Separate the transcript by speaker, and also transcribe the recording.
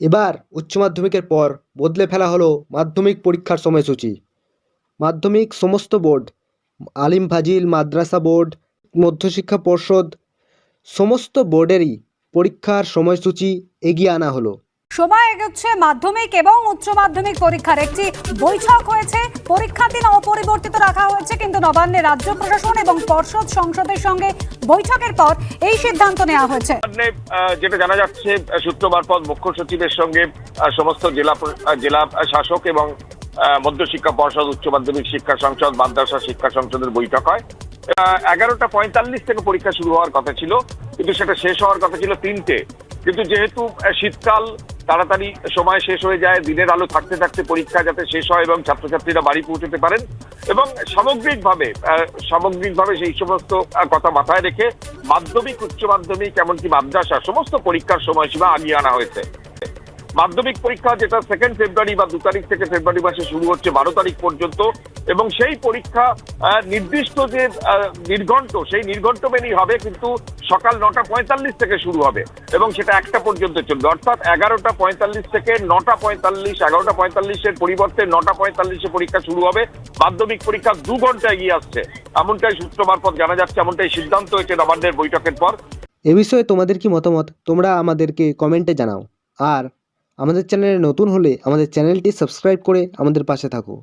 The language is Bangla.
Speaker 1: এবার উচ্চ মাধ্যমিকের পর বদলে ফেলা হলো মাধ্যমিক পরীক্ষার সময়সূচি। মাধ্যমিক সমস্ত বোর্ড, আলিম ফাজিল, মাদ্রাসা বোর্ড, মধ্যশিক্ষা পর্ষদ, সমস্ত বোর্ডেরই পরীক্ষার সময়সূচি এগিয়ে আনা হলো।
Speaker 2: সময় এগোচ্ছে মাধ্যমিক এবং উচ্চ মাধ্যমিক পরীক্ষার। একটি বৈঠক হয়েছে। পরীক্ষার দিন অপরিবর্তিত রাখা হয়েছে, কিন্তু নবান্নে রাজ্য প্রশাসন এবং পর্ষদ সংসদের সঙ্গে বৈঠকের পর এই সিদ্ধান্ত নেওয়া হয়েছে।
Speaker 3: যেটা জানা যাচ্ছে সূত্র মারফত মুখ্য সচিবের সঙ্গে সমস্ত জেলা জেলা শাসক এবং মধ্যশিক্ষা পর্ষদ, উচ্চ মাধ্যমিক শিক্ষা সংসদ, মাদ্রাসা শিক্ষা সংসদের বৈঠক হয়। এগারোটা পঁয়তাল্লিশ থেকে পরীক্ষা শুরু হওয়ার কথা ছিল, কিন্তু সেটা শেষ হওয়ার কথা ছিল তিনটে। কিন্তু যেহেতু শীতকাল তাড়াতাড়ি সময় শেষ হয়ে যায়, দিনের আলো থাকতে থাকতে পরীক্ষা যাতে শেষ হয় এবং ছাত্রছাত্রীরা বাড়ি পৌঁছতে পারেন এবং সামগ্রিকভাবে সামগ্রিকভাবে সেই সমস্ত কথা মাথায় রেখে মাধ্যমিক, উচ্চ মাধ্যমিক, এমনকি মাদ্রাসা, সমস্ত পরীক্ষার সময়সীমা আগিয়ে আনা হয়েছে। মাধ্যমিক পরীক্ষা যেটা সেকেন্ড ফেব্রুয়ারি বা দু তারিখ থেকে ফেব্রুয়ারি মাসে শুরু হচ্ছে, বারো তারিখ পর্যন্ত এবং সেই পরীক্ষা নির্দিষ্ট যে নির্ঘণ্ট, সেই নির্ঘণ্ট মেনেই হবে কিন্তু সকাল নটা পঁয়তাল্লিশ থেকে শুরু হবে এবং সেটা একটা পর্যন্ত চলবে। অর্থাৎ এগারোটা পঁয়তাল্লিশ থেকে নটা পঁয়তাল্লিশ, এগারোটা পঁয়তাল্লিশের পরিবর্তে নটা পঁয়তাল্লিশে পরীক্ষা শুরু হবে। মাধ্যমিক পরীক্ষা দু ঘণ্টা এগিয়ে আসছে। এমনটাই সূত্র মারফত জানা যাচ্ছে, এমনটাই সিদ্ধান্ত হয়েছে নবান্নের বৈঠকের পর।
Speaker 1: এ বিষয়ে তোমাদের কি মতামত? তোমরা আমাদেরকে কমেন্টে জানাও। আর আমাদের চ্যানেলে নতুন হলে আমাদের চ্যানেলটি সাবস্ক্রাইব করে আমাদের পাশে থাকো।